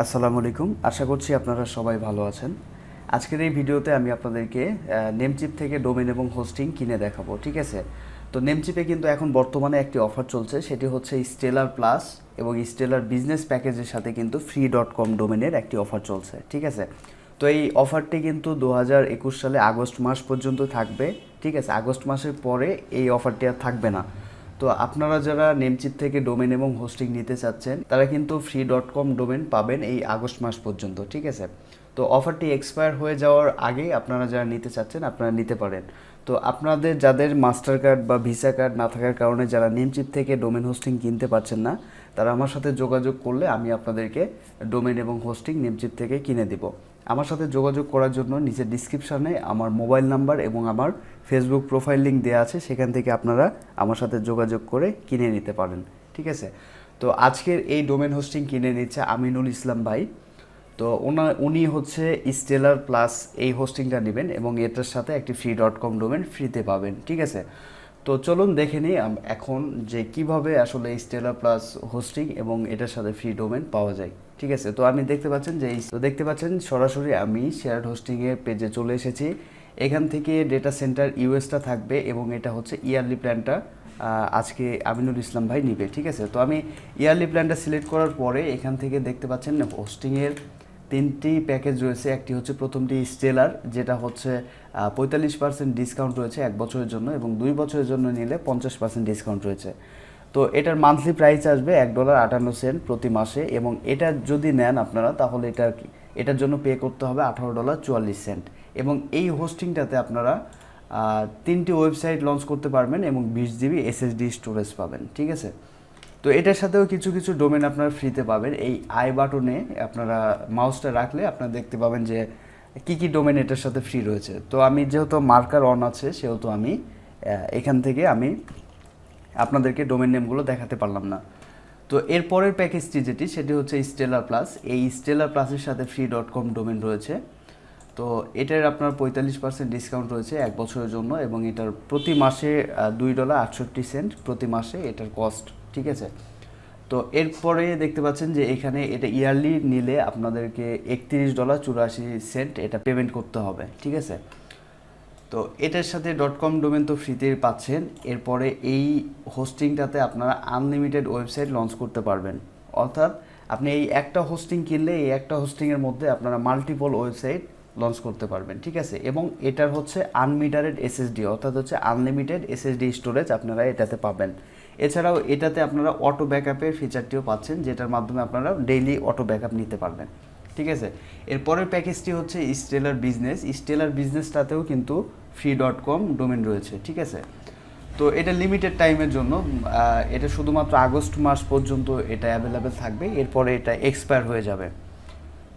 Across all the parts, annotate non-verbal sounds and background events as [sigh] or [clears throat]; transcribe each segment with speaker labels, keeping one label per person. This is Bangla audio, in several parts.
Speaker 1: আসসালামু আলাইকুম। আশা করছি আপনারা সবাই ভালো আছেন। আজকের এই ভিডিওতে আমি আপনাদেরকে নেমচিপ থেকে ডোমেন এবং হোস্টিং কিনে দেখাবো, ঠিক আছে? তো নেমচিপে কিন্তু এখন বর্তমানে একটি অফার চলছে, সেটি হচ্ছে স্টেলার প্লাস এবং স্টেলার বিজনেস প্যাকেজের সাথে কিন্তু ফ্রি ডট কম ডোমেনের একটি অফার চলছে, ঠিক আছে? তো এই অফারটি কিন্তু দু হাজার একুশ সালে আগস্ট মাস পর্যন্ত থাকবে, ঠিক আছে? আগস্ট মাসের পরে এই অফারটি আর থাকবে না। তো আপনারা যারা নেমচিপ থেকে ডোমেন এবং হোস্টিং নিতে চাচ্ছেন, তারা কিন্তু ফ্রি ডট কম ডোমেন পাবেন এই আগস্ট মাস পর্যন্ত, ঠিক আছে? তো অফারটি এক্সপায়ার হয়ে যাওয়ার আগেই আপনারা যারা নিতে চাচ্ছেন, আপনারা নিতে পারেন। তো আপনাদের যাদের মাস্টার কার্ড বা ভিসা কার্ড না থাকার কারণে যারা নেমচিপ থেকে ডোমেন হোস্টিং কিনতে পারছেন না, তারা আমার সাথে যোগাযোগ করলে আমি আপনাদেরকে ডোমেন এবং হোস্টিং নেমচিপ থেকে কিনে দিব। আমার সাথে যোগাযোগ করার জন্য নিচের ডিসক্রিপশানে আমার মোবাইল নাম্বার এবং আমার ফেসবুক প্রোফাইল লিঙ্ক দেওয়া আছে, সেখান থেকে আপনারা আমার সাথে যোগাযোগ করে কিনে নিতে পারেন, ঠিক আছে? তো আজকের এই ডোমেন হোস্টিং কিনে নিচ্ছে আমিনুল ইসলাম ভাই। তো ওনা, উনি হচ্ছে স্টেলার প্লাস এই হোস্টিংটা নেবেন এবং এটার সাথে একটি ফ্রি ডট কম ডোমেন ফ্রিতে পাবেন, ঠিক আছে? তো চলুন দেখে নিই এখন যে কীভাবে আসলে স্টেলার প্লাস হোস্টিং এবং এটার সাথে ফ্রি ডোমেন পাওয়া যায়। ঠিক আছে? তো আমি দেখতে পাচ্ছেন যে তো দেখতে পাচ্ছেন সরাসরি আমি শেয়ার হোস্টিংয়ের পেজে চলে এসেছি। এখান থেকে ডেটা সেন্টার ইউএসটা থাকবে এবং এটা হচ্ছে ইয়ারলি প্ল্যানটা আজকে আমিনুল ইসলাম ভাই নিবে। ঠিক আছে? তো আমি ইয়ারলি প্ল্যানটা সিলেক্ট করার পরে এখান থেকে দেখতে পাচ্ছেন হোস্টিংয়ের তিনটি প্যাকেজ রয়েছে, একটি হচ্ছে প্রথমটি স্টেলার যেটা হচ্ছে পঁয়তাল্লিশ পার্সেন্ট ডিসকাউন্ট রয়েছে এক বছরের জন্য এবং দুই বছরের জন্য নিলে পঞ্চাশ পার্সেন্ট ডিসকাউন্ট রয়েছে। তো এটার মান্থলি প্রাইস আসবে এক ডলার আটান্ন সেন্ট প্রতি মাসে এবং এটা যদি নেন আপনারা, তাহলে এটা এটার জন্য পে করতে হবে আঠারো ডলার চুয়াল্লিশ সেন্ট এবং এই হোস্টিংটাতে আপনারা তিনটি ওয়েবসাইট লঞ্চ করতে পারবেন এবং বিশ জিবি এসএসডি স্টোরেজ পাবেন, ঠিক আছে? তো এটার সাথেও কিছু কিছু ডোমেন আপনারা ফ্রিতে পাবেন। এই আই বাটনে আপনারা মাউসটা রাখলে আপনারা দেখতে পাবেন যে কি কি ডোমেন এটার সাথে ফ্রি রয়েছে। তো আমি যেহেতু মার্কার অন আছে, সেহেতু আমি এখান থেকে আমি আপনাদেরকে ডোমেন নেমগুলো দেখাতে পারলাম না। তো এর পরের প্যাকেজটি যেটি, সেটি হচ্ছে স্টেলার প্লাস এই স্টেলার প্লাসের সাথে ফ্রি ডট কম ডোমেন রয়েছে। তো এটার আপনার পঁয়তাল্লিশ পার্সেন্ট ডিসকাউন্ট রয়েছে এক বছরের জন্য এবং এটার প্রতি মাসে দুই ডলার আটষট্টি সেন্ট প্রতি মাসে এটার কস্ট ঠিক আছে? তো এরপরে দেখতে পাচ্ছেন যে এখানে এটা ইয়ারলি নিলে আপনাদেরকে একত্রিশ ডলার চুরাশি সেন্ট এটা পেমেন্ট করতে হবে, ঠিক আছে? তো এটার সাথে ডট কম ডোমেন তো ফ্রিতে পাচ্ছেন। এরপরে এই হোস্টিংটাতে আপনারা আনলিমিটেড ওয়েবসাইট লঞ্চ করতে পারবেন। অর্থাৎ আপনি এই একটা হোস্টিং কিনলে এই একটা হোস্টিংয়ের মধ্যে আপনারা মাল্টিপল ওয়েবসাইট লঞ্চ করতে পারবেন, ঠিক আছে? এবং এটার হচ্ছে আনমিটারেড এসএসডি অর্থাৎ হচ্ছে আনলিমিটেড এসএসডি স্টোরেজ আপনারা এটাতে পাবেন। এছাড়াও এটাতে আপনারা অটো ব্যাকআপের ফিচারটিও পাচ্ছেন, যেটার মাধ্যমে আপনারা ডেইলি অটো ব্যাকআপ নিতে পারবেন, ঠিক আছে? এরপরের প্যাকেজটি হচ্ছে স্টেলার বিজনেস স্টেলার বিজনেসটাতেও কিন্তু ফ্রি ডট কম ডোমেন রয়েছে, ঠিক আছে? তো এটা লিমিটেড টাইমের জন্য এটা শুধুমাত্র আগস্ট মাস পর্যন্ত এটা অ্যাভেলেবেল থাকবে, এরপরে এটা এক্সপায়ার হয়ে যাবে।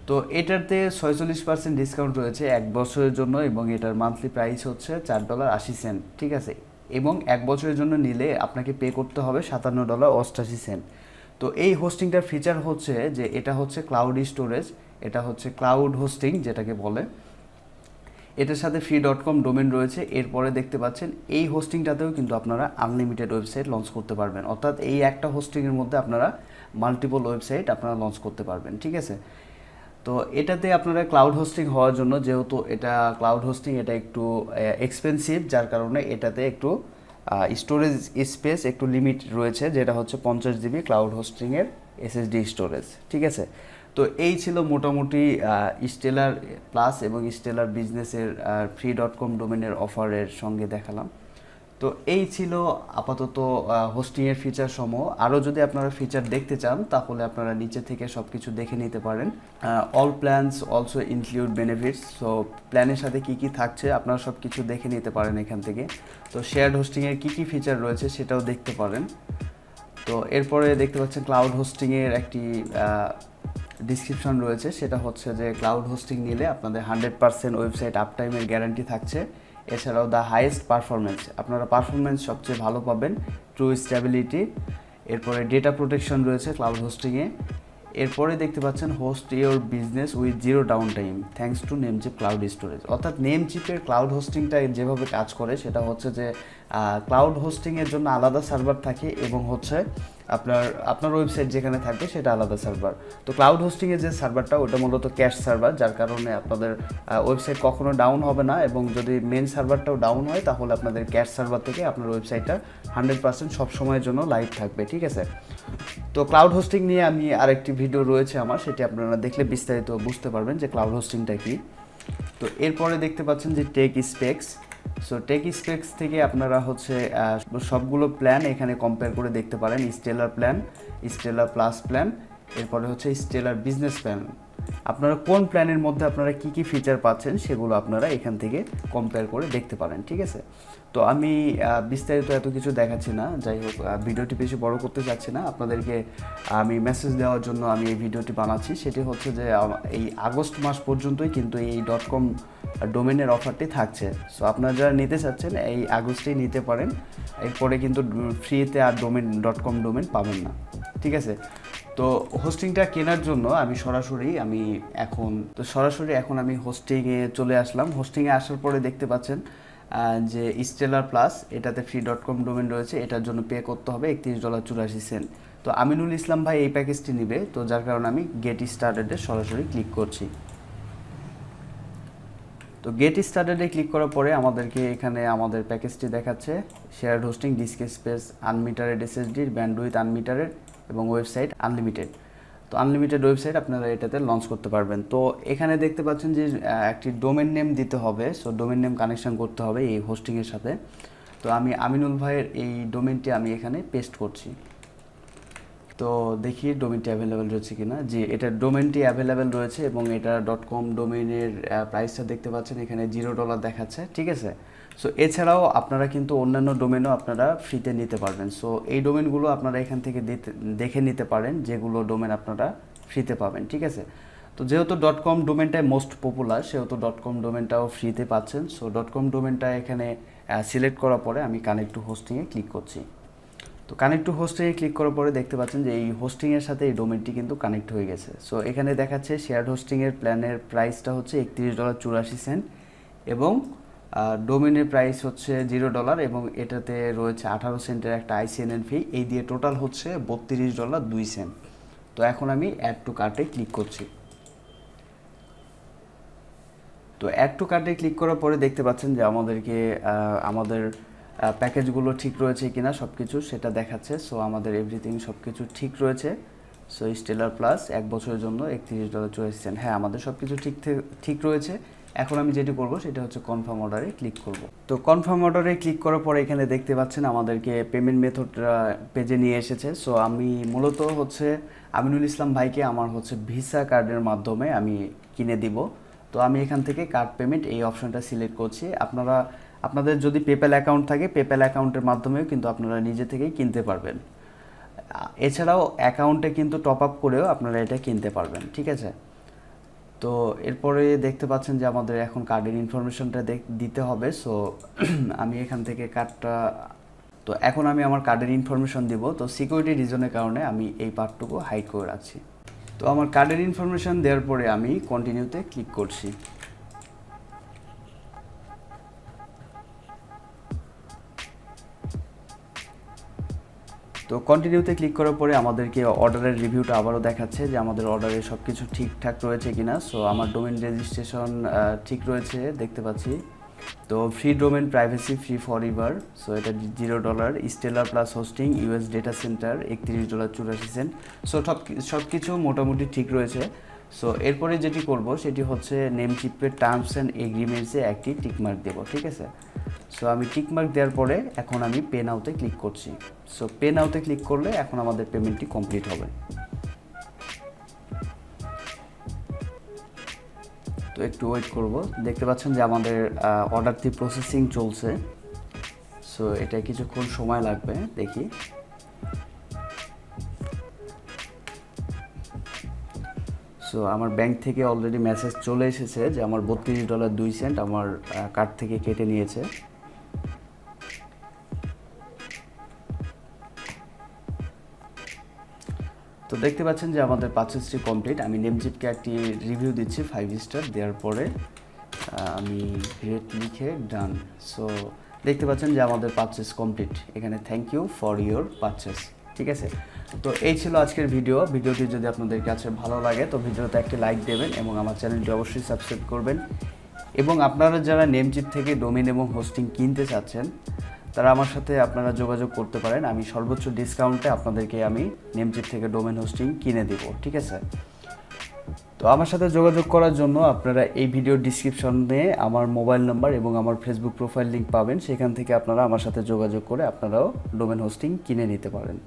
Speaker 1: তো এটাতে ছয়চল্লিশ পার্সেন্ট ডিসকাউন্ট রয়েছে এক বছরের জন্য এবং এটার মান্থলি প্রাইস হচ্ছে চার ডলার আশি সেন্ট ঠিক আছে? এবং এক বছরের জন্য নিলে আপনাকে পে করতে হবে সাতান্ন ডলার অষ্টাশি সেন্ট তো এই হোস্টিংটার ফিচার হচ্ছে যে এটা হচ্ছে ক্লাউড স্টোরেজ এটা হচ্ছে ক্লাউড হোস্টিং যেটাকে বলে। এটার সাথে ফ্রি ডট কম ডোমেন রয়েছে। এরপরে দেখতে পাচ্ছেন এই হোস্টিংটাতেও কিন্তু আপনারা আনলিমিটেড ওয়েবসাইট লঞ্চ করতে পারবেন। অর্থাৎ এই একটা হোস্টিংয়ের মধ্যে আপনারা মাল্টিপল ওয়েবসাইট আপনারা লঞ্চ করতে পারবেন, ঠিক আছে? তো এটাতে আপনারা ক্লাউড হোস্টিং হওয়ার জন্য যেহেতু এটা ক্লাউড হোস্টিং এটা একটু এক্সপেন্সিভ যার কারণে এটাতে একটু স্টোরেজ স্পেস একটু লিমিট রয়েছে, যেটা হচ্ছে পঞ্চাশ জিবি ক্লাউড হোস্টিংয়ের এসএসডি স্টোরেজ ঠিক আছে? তো এই ছিল মোটামুটি স্টেলার প্লাস এবং স্টেলার বিজনেসের ফ্রি ডট কম ডোমেনের অফারের সঙ্গে দেখালাম। তো এই ছিল আপাতত হোস্টিংয়ের ফিচার সমূহ। আরও যদি আপনারা ফিচার দেখতে চান, তাহলে আপনারা নিচে থেকে সব কিছু দেখে নিতে পারেন। All plans also include benefits so প্ল্যানের সাথে কি কি থাকছে, আপনারা সব কিছু দেখে নিতে পারেন এখান থেকে। তো শেয়ার্ড হোস্টিংয়ের কী কী ফিচার রয়েছে, সেটাও দেখতে পারেন। তো, এরপরে দেখতে পাচ্ছেন ক্লাউড হোস্টিংয়ের একটি ডিসক্রিপশন রয়েছে। সেটা হচ্ছে যে ক্লাউড হোস্টিং নিলে আপনাদের হান্ড্রেড পার্সেন্ট ওয়েবসাইট আপটাইমের গ্যারান্টি থাকছে। এছাড়াও দ্য হাইয়েস্ট পারফরমেন্স আপনারা পারফরমেন্স সবচেয়ে ভালো পাবেন ট্রু স্ট্যাবিলিটি এরপরে ডেটা প্রোটেকশন রয়েছে ক্লাউড হোস্টিংয়ে এরপরে দেখতে পাচ্ছেন host your business with zero downtime thanks to Namecheap cloud storage অর্থাৎ নেমচিপের ক্লাউড হোস্টিংটা যেভাবে কাজ করে, সেটা হচ্ছে যে ক্লাউড হোস্টিংয়ের জন্য আলাদা সার্ভার থাকে এবং হচ্ছে আপনার আপনার ওয়েবসাইট যেখানে থাকবে সেটা আলাদা সার্ভার তো ক্লাউড হোস্টিংয়ের যে সার্ভারটা ওটা মূলত ক্যাশ সার্ভার যার কারণে আপনাদের ওয়েবসাইট কখনো ডাউন হবে না এবং যদি মেন সার্ভারটাও ডাউন হয়, তাহলে আপনাদের ক্যাশ সার্ভার থেকে আপনার ওয়েবসাইটটা হান্ড্রেড পার্সেন্ট সবসময়ের জন্য লাইভ থাকবে, ঠিক আছে? তো ক্লাউড হোস্টিং নিয়ে আমি আরেকটি ভিডিও রয়েছে আমার, সেটি আপনারা দেখলে বিস্তারিত বুঝতে পারবেন যে ক্লাউড হোস্টিংটা কী। তো এরপরে দেখতে পাচ্ছেন যে tech specs so tech specs থেকে আপনারা হচ্ছে সবগুলো প্ল্যান এখানে কম্পেয়ার করে দেখতে পারেন Stellar plan Stellar plus plan এরপরে হচ্ছে স্টেলার বিজনেস প্ল্যান আপনারা কোন প্ল্যানের মধ্যে আপনারা কি কি ফিচার পাচ্ছেন সেগুলো আপনারা এখান থেকে কম্পেয়ার করে দেখতে পারেন, ঠিক আছে? তো আমি বিস্তারিত এত কিছু দেখাচ্ছি না, যাই হোক ভিডিওটি বেশি বড় করতে চাচ্ছি না। আপনাদেরকে আমি মেসেজ দেওয়ার জন্য আমি এই ভিডিওটি বানাচ্ছি। সেটি হচ্ছে যে এই আগস্ট মাস পর্যন্তই কিন্তু এই ডট কম ডোমেনের অফারটি থাকছে। সো আপনারা যারা নিতে চাচ্ছেন, এই আগস্টেই নিতে পারেন। এরপরে কিন্তু ফ্রিতে আর ডোমেন, ডট কম ডোমেন পাবেন না। ঠিক আছে? তো হোস্টিংটা কেনার জন্য আমি সরাসরি, আমি এখন, তো সরাসরি এখন আমি হোস্টিংয়ে চলে আসলাম। হোস্টিংয়ে আসার পরে দেখতে পাচ্ছেন যে স্টেলার প্লাস এটাতে ফ্রি ডট কম ডোমেন রয়েছে। এটার জন্য পে করতে হবে একত্রিশ ডলার চুরাশি সেন্ট তো আমিনুল ইসলাম ভাই এই প্যাকেজটি নেবে। তো যার কারণে আমি গেট স্টার্টেডে সরাসরি ক্লিক করছি। তো গেট স্টার্টেডে ক্লিক করার পরে আমাদেরকে এখানে আমাদের প্যাকেজটি দেখাচ্ছে। Share hosting disk space unmetered SSD bandwidth unmetered এবং ওয়েবসাইট আনলিমিটেড তো আনলিমিটেড ওয়েবসাইট আপনারা এটাতে লঞ্চ করতে পারবেন। তো এখানে দেখতে পাচ্ছেন যে একটি ডোমেন নেম দিতে হবে। সো ডোমেন নেম কানেকশন করতে হবে এই হোস্টিংয়ের সাথে। তো আমি আমিনুল ভাইয়ের এই ডোমেনটি আমি এখানে পেস্ট করছি। তো দেখি ডোমেনটি অ্যাভেলেবেল রয়েছে কিনা। যে এটা ডোমেনটি অ্যাভেলেবেল রয়েছে এবং এটা ডট কম ডোমেনের প্রাইসটা দেখতে পাচ্ছেন, এখানে জিরো ডলার দেখাচ্ছে, ঠিক আছে? সো এছাড়াও আপনারা কিন্তু অন্যান্য ডোমেনও আপনারা ফ্রিতে নিতে পারবেন। সো এই ডোমেনগুলো আপনারা এখান থেকে দেখে নিতে পারেন, যেগুলো ডোমেন আপনারা ফ্রিতে পাবেন, ঠিক আছে? তো যেহেতু ডট কম ডোমেনটাই মোস্ট পপুলার সেহেতু ডট কম ডোমেনটাও ফ্রিতে পাচ্ছেন। সো ডট কম ডোমেনটা এখানে সিলেক্ট করার পরে আমি কানেক্ট টু হোস্টিংয়ে ক্লিক করছি। তো কানেক্ট টু হোস্টিংয়ে ক্লিক করার পরে দেখতে পাচ্ছেন যে এই হোস্টিংয়ের সাথে এই ডোমেনটি কিন্তু কানেক্ট হয়ে গেছে। সো এখানে দেখাচ্ছে শেয়ার হোস্টিংয়ের প্ল্যানের প্রাইসটা হচ্ছে একত্রিশ ডলার চুরাশি সেন্ট এবং ডোমেনের প্রাইস হচ্ছে জিরো ডলার এবং এটাতে রয়েছে আঠারো সেন্টের একটা আইসিএনএন ফি এই দিয়ে টোটাল হচ্ছে বত্রিশ ডলার দুই সেন্ট তো এখন আমি অ্যাড টু কার্টে ক্লিক করছি। তো অ্যাড টু কার্ডে ক্লিক করার পরে দেখতে পাচ্ছেন যে আমাদেরকে আমাদের প্যাকেজগুলো ঠিক রয়েছে কিনা সব কিছু সেটা দেখাচ্ছে। সো আমাদের এভরিথিং সব কিছু ঠিক রয়েছে। সো স্টেলার প্লাস এক বছরের জন্য একত্রিশ ডলার চুরাশি সেন্ট হ্যাঁ আমাদের সব কিছু ঠিক ঠিক রয়েছে। এখন আমি যেটি করব সেটা হচ্ছে কনফার্ম অর্ডারে ক্লিক করব। তো কনফার্ম অর্ডারে ক্লিক করার পরে এখানে দেখতে পাচ্ছেন আমাদেরকে পেমেন্ট মেথড পেজে নিয়ে এসেছে। সো আমি মূলত হচ্ছে আমিনুল ইসলাম ভাইকে আমার হচ্ছে ভিসা কার্ডের মাধ্যমে আমি কিনে দিব। তো আমি এখান থেকে কার্ড পেমেন্ট এই অপশনটা সিলেক্ট করছি। আপনারা আপনাদের যদি পেপ্যাল অ্যাকাউন্ট থাকে পেপ্যাল অ্যাকাউন্টের মাধ্যমেও কিন্তু আপনারা নিজে থেকেই কিনতে পারবেন। এছাড়াও অ্যাকাউন্টে কিন্তু টপ আপ করেও আপনারা এটা কিনতে পারবেন, ঠিক আছে? তো এরপরে দেখতে পাচ্ছেন যে আমাদের এখন কার্ডের ইনফরমেশনটা দিতে হবে। সো [clears throat] আমি এখান থেকে কার্ডটা তো এখন আমি আমার কার্ডের ইনফরমেশন দিব। তো সিকিউরিটি রিজনের কারণে আমি এই পার্টটুকু হাইড করে রাখছি। তো আমার কার্ডের ইনফরমেশন দেওয়ার পরে আমি কন্টিনিউতে ক্লিক করছি। তো কন্টিনিউতে ক্লিক করার পরে আমাদেরকে অর্ডারের রিভিউটা আবারও দেখাচ্ছে যে আমাদের অর্ডারে সব কিছু ঠিকঠাক রয়েছে কি না সো আমার ডোমেন রেজিস্ট্রেশন ঠিক রয়েছে, দেখতে পাচ্ছি। তো free domain privacy free forever so এটা zero dollar Stellar plus hosting US data centre একত্রিশ ডলার চুরাশি সেন্ট সো সব সব কিছু মোটামুটি ঠিক রয়েছে। সো এরপরে যেটি করব, সেটি হচ্ছে নেম চিপের টার্মস অ্যান্ড এগ্রিমেন্টসে একটি টিকমার্ক দেবো, ঠিক আছে? সো আমি টিকমার্ক দেওয়ার পরে এখন আমি পে নাওতে ক্লিক করছি। সো পে নাওতে ক্লিক করলে এখন আমাদের পেমেন্টটি কমপ্লিট হবে। তো একটু ওয়েট করব। দেখতে পাচ্ছেন যে আমাদের অর্ডারটি প্রসেসিং চলছে। সো এটা কিছুক্ষণ সময় লাগবে, দেখি। সো আমার ব্যাংক থেকে অলরেডি মেসেজ চলে এসেছে যে আমার বত্রিশ ডলার দুই সেন্ট আমার কার্ড থেকে কেটে নিয়েছে। তো দেখতে পাচ্ছেন যে আমাদের পারচেসটি কমপ্লিট আমি নেমজিপকে একটি রিভিউ দিচ্ছি ফাইভ স্টার দেওয়ার পরে আমি রেট লিখে ডান সো দেখতে পাচ্ছেন যে আমাদের পারচেস কমপ্লিট এখানে thank you for your purchase ঠিক আছে? তো এই ছিল আজকের ভিডিও ভিডিওটি যদি আপনাদের কাছে ভালো লাগে, তো ভিডিওতে একটি লাইক দেবেন এবং আমার চ্যানেলটি অবশ্যই সাবস্ক্রাইব করবেন। এবং আপনারা যারা নেমচিপ থেকে ডোমেন এবং হোস্টিং কিনতে চাচ্ছেন তারা আমার সাথে আপনারা যোগাযোগ করতে পারেন। আমি সর্বোচ্চ ডিসকাউন্টে আপনাদেরকে আমি নেমচিপ থেকে ডোমেন হোস্টিং কিনে দেব, ঠিক আছে? তো আমার সাথে যোগাযোগ করার জন্য আপনারা এই ভিডিও ডিসক্রিপশনে আমার মোবাইল নাম্বার এবং আমার ফেসবুক প্রোফাইল লিঙ্ক পাবেন। সেখান থেকে আপনারা আমার সাথে যোগাযোগ করে আপনারাও ডোমেন হোস্টিং কিনে নিতে পারেন।